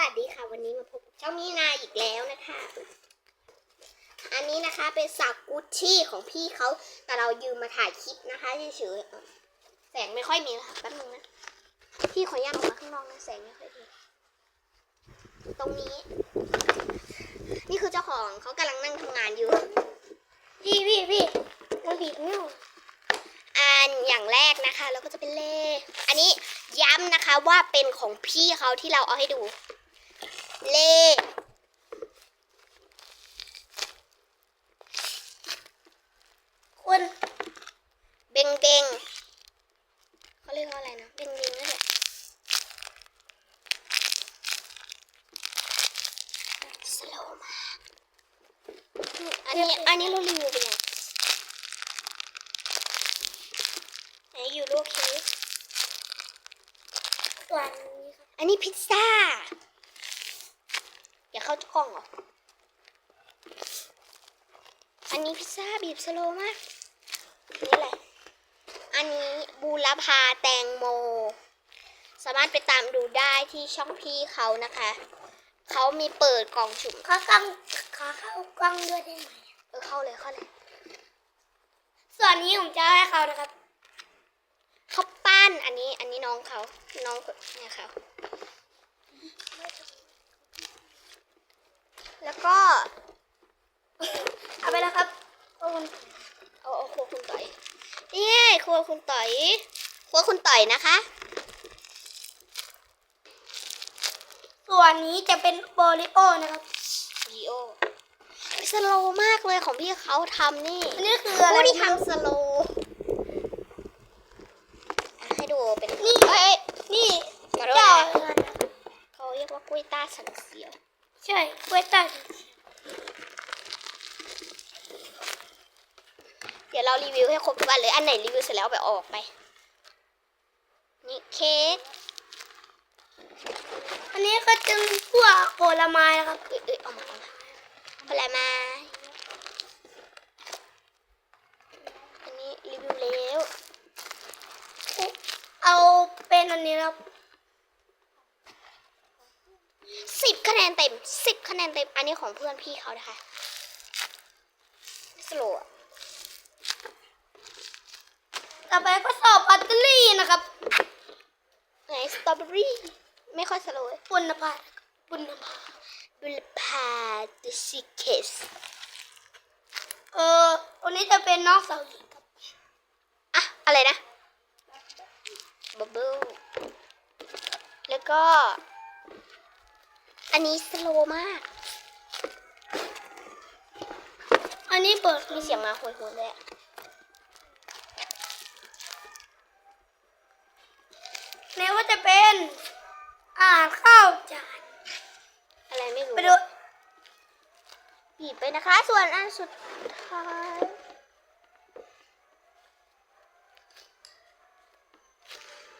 วัสดีค่ะ วันนี้มาพบกับช่องมีนาอีกแล้วนะคะ อันนี้นะคะเป็นสักกุชชี่ของพี่เขาแต่เรายืมมาถ่ายคลิปนะคะเฉยๆเออแสงไม่ค่อยมีนะคะแป๊บนึงนะพี่ขออนุญาตออกมาข้างนอกนะแสงไม่ค่อยดีตรงนี้ นี่คือเจ้าของเขากำลังนั่งทำงานอยู่พี่พี่พี่มันบีบนิ้วอันอย่างแรกนะคะเราก็จะเป็นเลขอันนี้ย้ำนะคะว่าเป็นของพี่เขาที่เราเอาให้ดู เลขคนเบงเบงเขาเรียกว่าอะไรนะเบงเบงนั่นแหละสโลว์มากอันนี้อันนี้เรารีวิวไปยังไหนอยู่โลเคสส่วนนี้ครับอันนี้พิซซ่า อย่าเข้ากล้องเหรอ อันนี้พิซซ่าบีบสโลว์มาก นี่แหละ อันนี้บูรพาแตงโม สามารถไปตามดูได้ที่ช่องพี่เขานะคะ เขามีเปิดกล่องสุ่มขอกล้องขอเข้ากล้องด้วยได้ไหม เออเข้าเลยเข้าเลย ส่วนนี้ผมจะให้เขานะครับเขาปั้นอันนี้อันนี้น้องเขา น้องคนเนี่ยเขา แล้วก็ เอาไปแล้วครับขอบคุณเอาเอาครัวคุณต่อยนี่ไงครัวคุณต่อยครัวคุณต่อยนะคะ ส่วนนี้จะเป็นโปลิโอนะครับวีโอสโลว์มากเลยของพี่เขาทำนี่อันนี้คืออะไรผู้ที่ทำสโลว์อะให้ดูเป็นนี่เอ้ยนี่ขอโทษเจ้านะเขาเรียกว่ากล้วยต้าสันเสียว ใช่กล้วยตัดเดี๋ยวเรารีวิวให้ครบทุกอันเลย อันไหนรีวิวเสร็จแล้วไปออกไป นี่เค้ก อันนี้ก็จะมีพวกผลไม้นะครับ เอ้ยเอ้ยเอามาเอามาผลไม้ อันนี้รีวิวแล้ว เอาเป็นอันนี้นะครับ สิบคะแนนเต็มสิบคะแนนเต็ม อันนี้ของเพื่อนพี่เขานะคะสโลว์อะต่อไปก็สอบแบตเตอรี่นะครับไหนสตรอเบอรี่ไม่ค่อยสโลว์เลยปุณภาปุณภาบุลพาเดซิเคสเออวันนี้จะเป็นน้องสาวหญิงครับอะอะไรนะบับเบิลแล้วก็ อันนี้สโลว์มาก อันนี้เปิดมีเสียงมาโหยๆเลยอะแม้ว่าจะเป็นอาหารข้าวจานอะไรไม่รู้ไปดูบีบไปนะคะ ส่วนอันสุดท้าย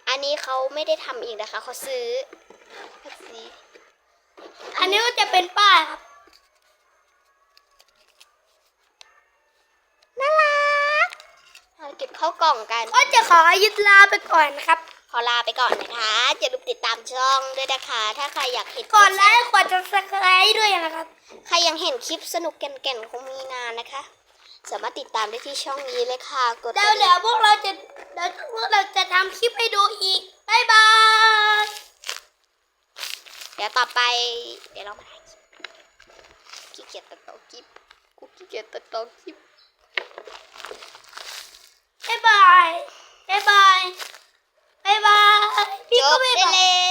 อันนี้เขาไม่ได้ทำเองนะคะเขาซื้อเขาซื้อ อันนี้ก็จะเป็นป้ายครับน่ารักเอาเก็บเข้ากล่องกัน ก็จะขอยึดลาไปก่อนนะครับ ขอลาไปก่อนนะคะอย่าลืมติดตามช่องด้วยนะคะ ถ้าใครอยากเห็นกดไลค์กดจะสไครต์ด้วยนะครับ ใครยังเห็นคลิปสนุกแก่นๆของมีนานะคะ สามารถติดตามได้ที่ช่องนี้เลยค่ะ กดเดี๋ยวเดี๋ยวพวกเราจะเดี๋ยวพวกเราจะทำคลิปให้ดูอีก บ๊ายบายเดี๋ยวต่อไป เดี๋ยวเรามาคกิเกียจตัดต่อคลิปกูกิเกียจตัดต่อคลิปบ๊ายบายบ๊ายบายบ๊บายพี่ก็บ๊ย